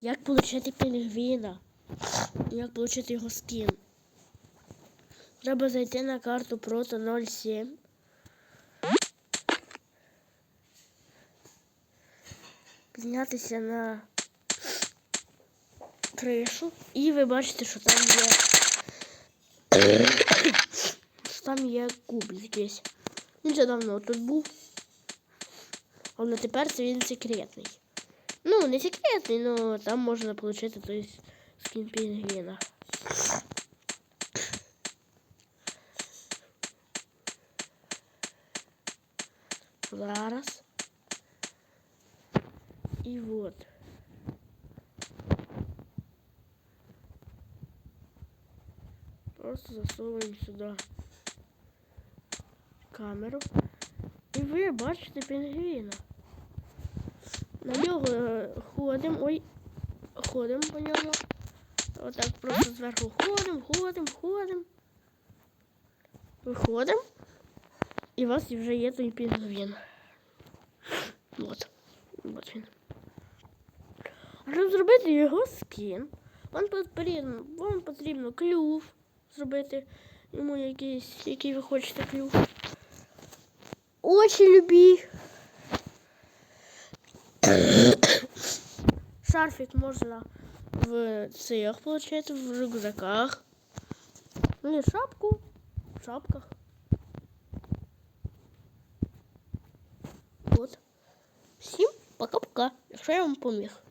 Як отримати пінгвіна? Як отримати його скін? Треба зайти на карту Прото 07. Піднятися на кришу. І ви бачите, що там є. що там є куб якийсь. Він вже давно тут був. Але тепер це він секретний. Ну, не секретний, но там можна отримати той скін пінгвіна. Зараз. І вот. Просто засовуємо сюди камеру. І ви бачите пінгвіна. На нього е, ходимо. Ой, ходимо по ньому. Отак просто зверху ходимо, ходимо, ходимо. Виходимо. І у вас вже є той пінгвін. От. От він. А щоб зробити його скін, вам потрібно, вам потрібно клюв зробити. Йому якийсь, який ви хочете клюв. Очі любі. Шарфик можна в цих получать, в рюкзаках. Ну і шапку в шапках. От. Всім пока-пока, якщо я вам поміг.